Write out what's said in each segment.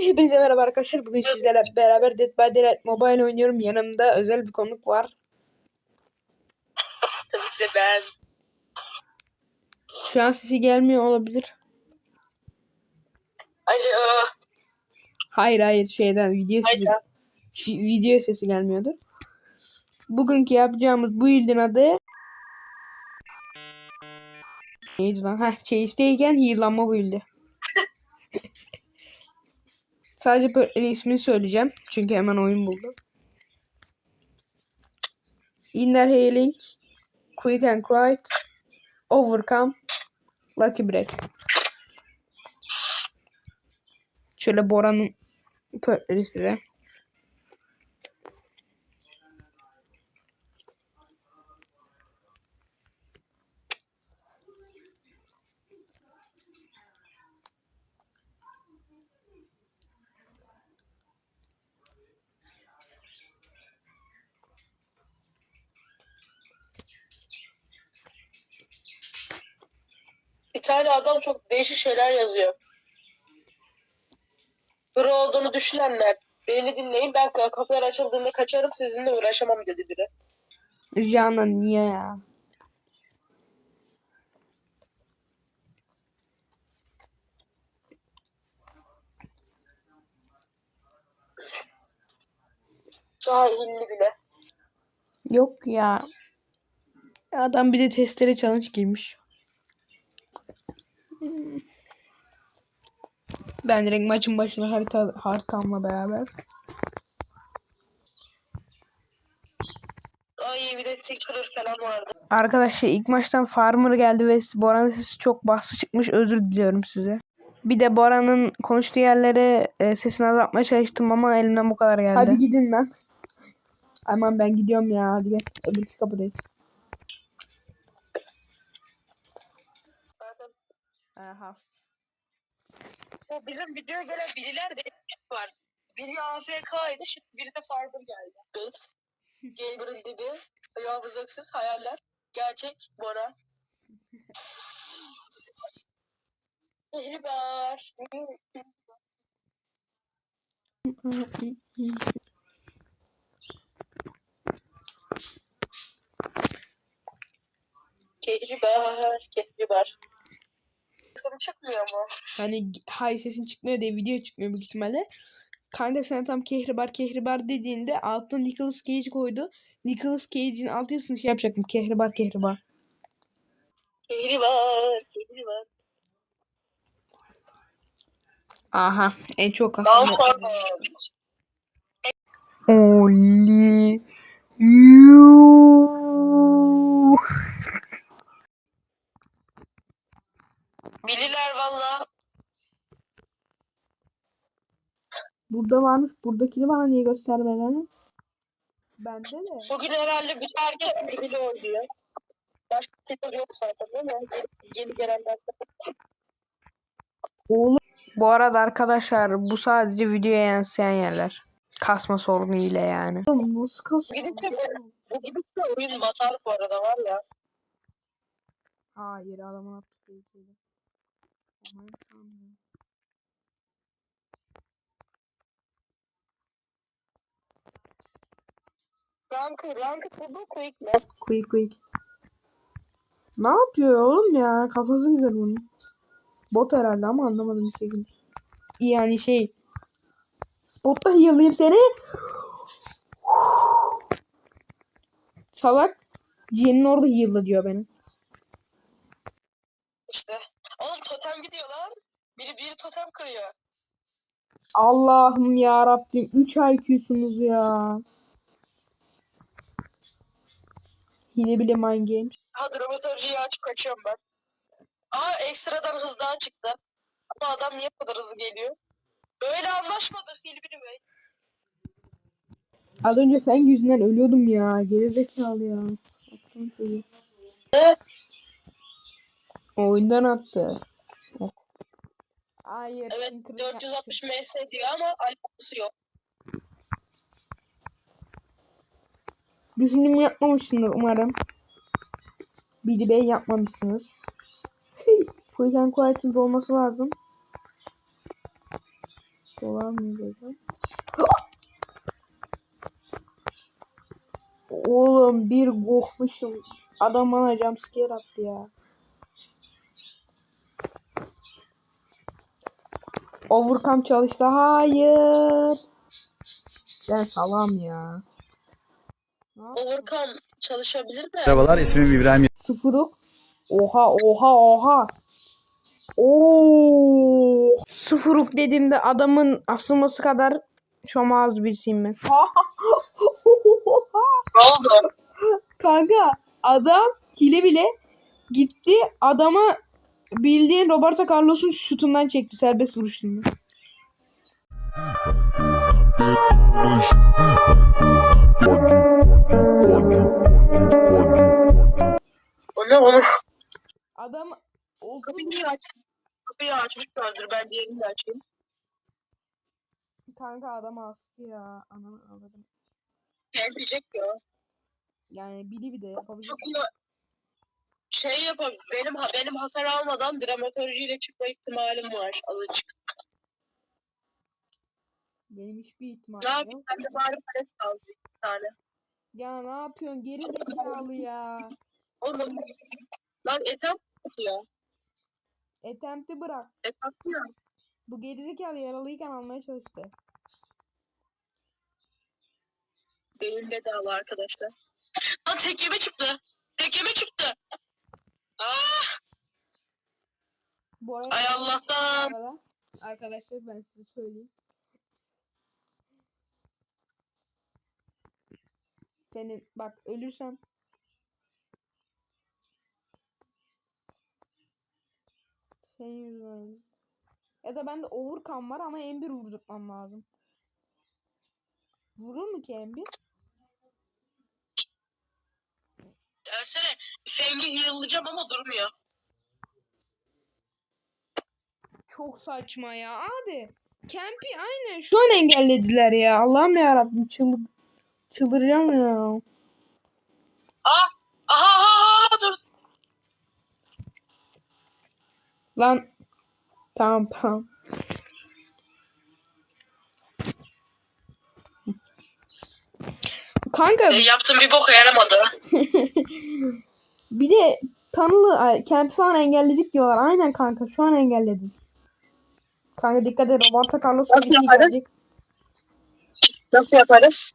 Hepinize merhaba arkadaşlar. Bugün sizlerle beraber Dead by Daylight Mobile oynuyorum. Yanımda özel bir konuk var. Tabii ki de ben. Şu an sesi gelmiyor olabilir. Alo. Hayır hayır şeyden video sesi, fi- video sesi gelmiyordu. Bugünkü yapacağımız bu ildin adı neydi lan? Heh, Chase'deyken heal'lanma bu ildi. Sadece böyle ismini söyleyeceğim. Çünkü hemen oyun buldum. Inner Healing, Quick and Quiet, Overcome, Lucky Break. Şöyle Bora'nın pörtleri size. Bir tane adam çok değişik şeyler yazıyor. Biri olduğunu düşünenler. Beni dinleyin ben kapılar açıldığında kaçarım sizinle uğraşamam dedi biri. Rihanna niye ya? Cahilli bile. Yok ya. Adam bir de testere challenge giymiş. Ben direkt maçın başına harita haritamla beraber. Ay bir de Tinkerer falan vardı. Arkadaşlar ilk maçtan Farmer geldi ve Bora'nın sesi çok bastı çıkmış. Özür diliyorum size. Bir de Bora'nın konuştuğu yerlere e, sesini azaltmaya çalıştım ama elimden bu kadar geldi. Hadi gidin lan. Aman ben gidiyorum ya. Hadi gel. Öbürkü kapıdayız. Aha. bu bizim videoya gelen biriler de var. Biri AFK'ydı şimdi biri de Farmer geldi. Evet. Gamer'ın dibi. Yavuz hayaller. Gerçek Bora. Mihribar. Kehribar. Kehribar. Kısım çıkmıyor mu? Hani hay sesin çıkmıyor diye video çıkmıyor büyük ihtimalle. Kanka sen tam kehribar kehribar dediğinde altına Nicolas Cage koydu. Nicolas Cage'in alt yazısını şey yapacaktım. Kehribar kehribar. Kehribar. Kehribar. Aha en çok aslında. Only you. Burada varmış. Buradakini bana niye göstermeden? Bende de. Bugün herhalde bütün herkes birbiri oynuyor. Başka kimse yok zaten değil mi? Yeni gelenler. Oğlum. Bu arada arkadaşlar bu sadece videoya yansıyan yerler. Kasma sorunu ile yani. Nasıl kasıyor? Gidip de bu gidip de oyun batar bu arada var ya. Hayır adamın attığı fake'iydi. Aman tanrım. Rank, rank bu quick? Quick quick. Ne yapıyor oğlum ya? Kafası güzel bunun. Bot herhalde ama anlamadım bir şekilde. Yani şey. Spotta heal'layayım seni. Salak. Cihan'ın orada heal'la diyor benim. İşte. Oğlum totem gidiyorlar. Biri biri totem kırıyor. Allah'ım ya Rabbim 3 IQ'sunuz ya. Hile bile mind games. Ha dramatörcüyü açıp kaçıyorum ben. Aa ekstradan hız daha çıktı. Ama adam niye bu kadar hızlı geliyor? Böyle anlaşmadık Hilbiri Bey. Az önce Feng yüzünden ölüyordum ya. Gerizekalı ya. Aklım çocuğu. Oyundan attı. Hayır. Evet Tinker'ın 460 ms diyor ama alakası yok. Düşündüğümü yapmamışsındır umarım. Bey yapmamışsınız. Quick and Quiet'in olması lazım. Dolanmayacağım. Oğlum bir korkmuşum. Adam bana jumpscare attı ya. Overcome çalıştı. Hayır. Ben salam ya. Overcome çalışabilir de. Merhabalar ismim İbrahim Sıfırık. Oha oha oha. Oo. Sıfırık dediğimde adamın asılması kadar çok az birisiyim ben. Ne oldu? Kanka adam hile bile gitti adamı bildiğin Roberto Carlos'un şutundan çekti serbest vuruşundan. Ne onu? Adam oldu Kapıyı niye aç? Kapıyı açmışlardır. Ben diğerini de açayım. kanka adamı astı ya. Ananı anladım. Gelmeyecek ya. Yani bili bir de yapabilir. Çok iyi. Şey yapabilir. Benim benim hasar almadan dramatolojiyle çıkma ihtimalim var. Azıcık. Benim hiçbir Ne ihtimalim yapayım? yok. Ben de bari aldım bir tane. Ya ne yapıyorsun geri zekalı ya. Oğlum. Lan etem atıyor. Attempt'i bırak. Et atıyor. Bu gerizekalı yaralıyken almaya çalıştı. Beyin bedava arkadaşlar. Lan tek yeme çıktı. Tek yeme çıktı. Ah! Bu arada Ay bu Allah'tan. arada Arkadaşlar ben size söyleyeyim. Senin bak ölürsem senin yüzünden. Ya da bende overcome var ama M1 vurdurtmam lazım. Vurur mu ki M1? Dersene Feng'i heal'layacağım ama durmuyor. Çok saçma ya abi. Camp'i aynen şu an engellediler ya. Allah'ım ya Rabbim çıldır çıldıracağım ya. Ah! Aha aha aha dur. Lan tamam tamam. Kanka E, yaptığım bir boka yaramadı. bir de tanılı Camp'i falan engelledik diyorlar. Aynen kanka şu an engelledim. Kanka dikkat et Roberto Carlos Nasıl yaparız? gelecek. Nasıl yaparız?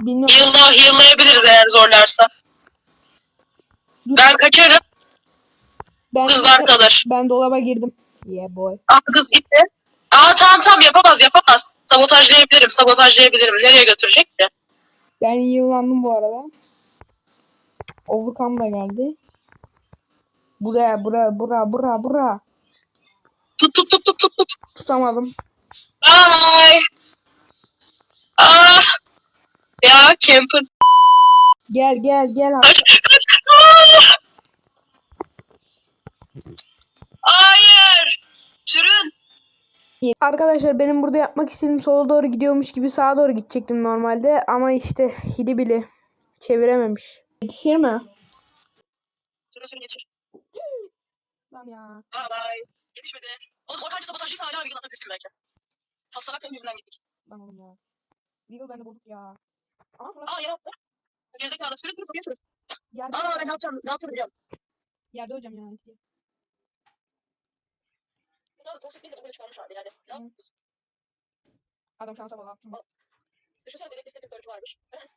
Bilmiyorum. Heal'la, heal'layabiliriz eğer zorlarsa. Dur. Ben kaçarım. Ben, Kızlar kalır. ben dolaba girdim. Yeah boy. Aa kız gitti. Aa tamam tamam yapamaz yapamaz. Sabotajlayabilirim sabotajlayabilirim. Nereye götürecek ki? Ben yıllandım bu arada. Overcome da geldi. Buraya buraya buraya buraya buraya. Tut tut tut tut tut tut. Tutamadım. Ay. Ah. Ya Camper. Gel gel gel. Kaç kaç. Hayır. Sürün. Arkadaşlar benim burada yapmak istediğim sola doğru gidiyormuş gibi sağa doğru gidecektim normalde ama işte hili bile çevirememiş. Yetişir mi? Sürün sürün yetişir. Lan ya. Bye. Yetişmedi. Oğlum ortancı sabotajlıysa hala bir yıl atabilirsin belki. Fasalak senin yüzünden gittik. Lan oğlum ya. Beagle bende bozuk ya. Ama sonra Aa yarattı. Gerizekalı sürün sürün Aa ben ne yapacağım? Ne yapacağım biliyorum. yerde öleceğim ya. Bu da toksik değil de bugün çıkarmış hali yani. Ne yapacağız? Adam şansa bak. Düşünsene dedektif bir bölücü varmış.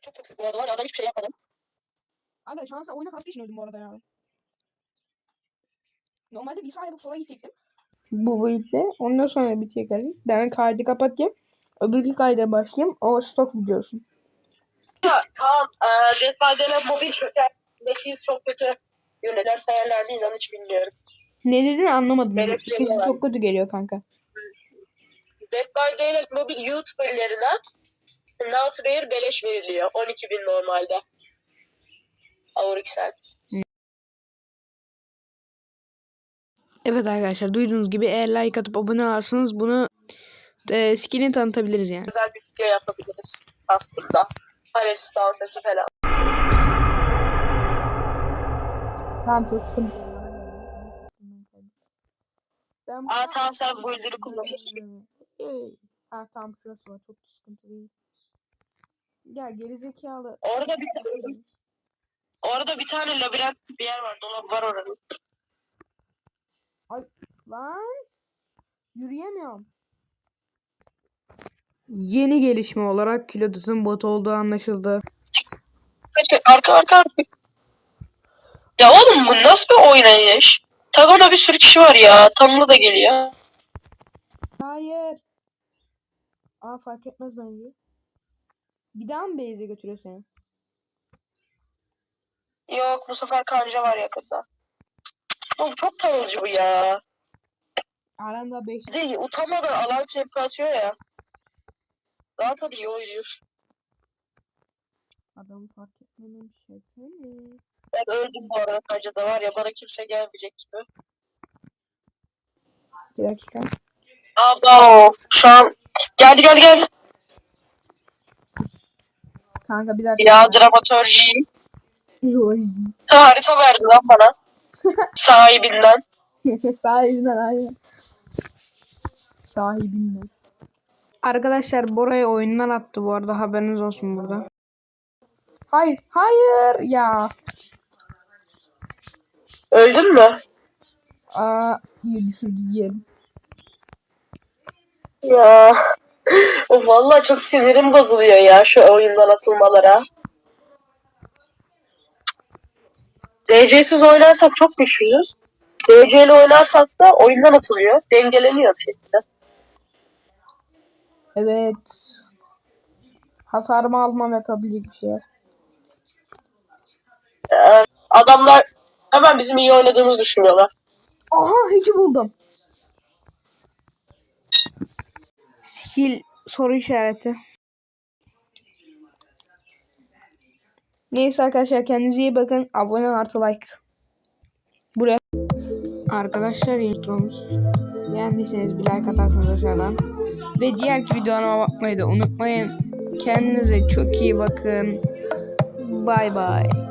Çok toksik bu arada var ya adam hiçbir şey yapmadı. Aga şansa oyuna kastı için öldüm bu arada ya. Normalde bir sağa yapıp sola gidecektim. Bu boyutta. Ondan sonra bitiyor geldi. Ben kaydı kapatayım. Öbürkü kayda başlayayım. O stok videosu. Kaan, eee Dead by Daylight mobil çöker. Mekiz çok kötü. Yöneder sayarlar mı inan hiç bilmiyorum. Ne dediğini anlamadım. Benim Sesin çok kötü geliyor kanka. Dead by Daylight mobil YouTuber'larına Not Rare beleş veriliyor. 12 bin normalde. Auriksel. Evet arkadaşlar duyduğunuz gibi eğer like atıp abone olursanız bunu e, skin'i tanıtabiliriz yani. Güzel bir video yapabiliriz aslında. Dans sesi falan. Tamam çok sıkıntı. Ben Aa tamam sen bu öldürü. Ha tamam şurası var. Çok sıkıntı değil. Ya gerizekalı. Orada bir tane Orada bir tane labirent bir yer var. Dolap var oranın. Lan. Yürüyemiyorum. Yeni gelişme olarak Kilodus'un bot olduğu anlaşıldı. Kaç kaç arka arka arka. Ya oğlum bu nasıl bir oynayış? Tagonda bir sürü kişi var ya. Tanrı da geliyor. Hayır. Aa fark etmez bence. Bir daha mı base'e götürüyor seni? Yok bu sefer kanca var yakında. Oğlum çok tanrıcı bu ya. Aranda 5. Bir de utanmadan alan tempo atıyor ya. Zaten iyi oynuyor. Adamı fark etmemiş şey? Ben öldüm bu arada kancada var ya bana kimse gelmeyecek gibi. Bir dakika. Aba şu an geldi geldi geldi. Kanka bir dakika. Ya dramatör J. Joy. Ha, harita verdi lan bana. Sahibinden. Sahibinden aynen. Sahibinden. Arkadaşlar Bora'yı oyundan attı bu arada haberiniz olsun burada. Hayır, hayır ya. Öldün mü? Aa, iyi düşürdü diyelim. Ya. O vallahi çok sinirim bozuluyor ya şu oyundan atılmalara. DC'siz oynarsak çok güçlüyüz. DC'li oynarsak da oyundan atılıyor. Dengeleniyor bir şekilde. Evet. Hasarımı almam yapabilecek bir şey. Ee, adamlar hemen bizim iyi oynadığımızı düşünüyorlar. Aha hiç buldum. Skill soru işareti. Neyse arkadaşlar kendinize iyi bakın. Abone artı like. Buraya. Arkadaşlar intromuz. Beğendiyseniz bir like atarsanız aşağıdan. Ve diğer videolarıma bakmayı da unutmayın. Kendinize çok iyi bakın. Bay bay.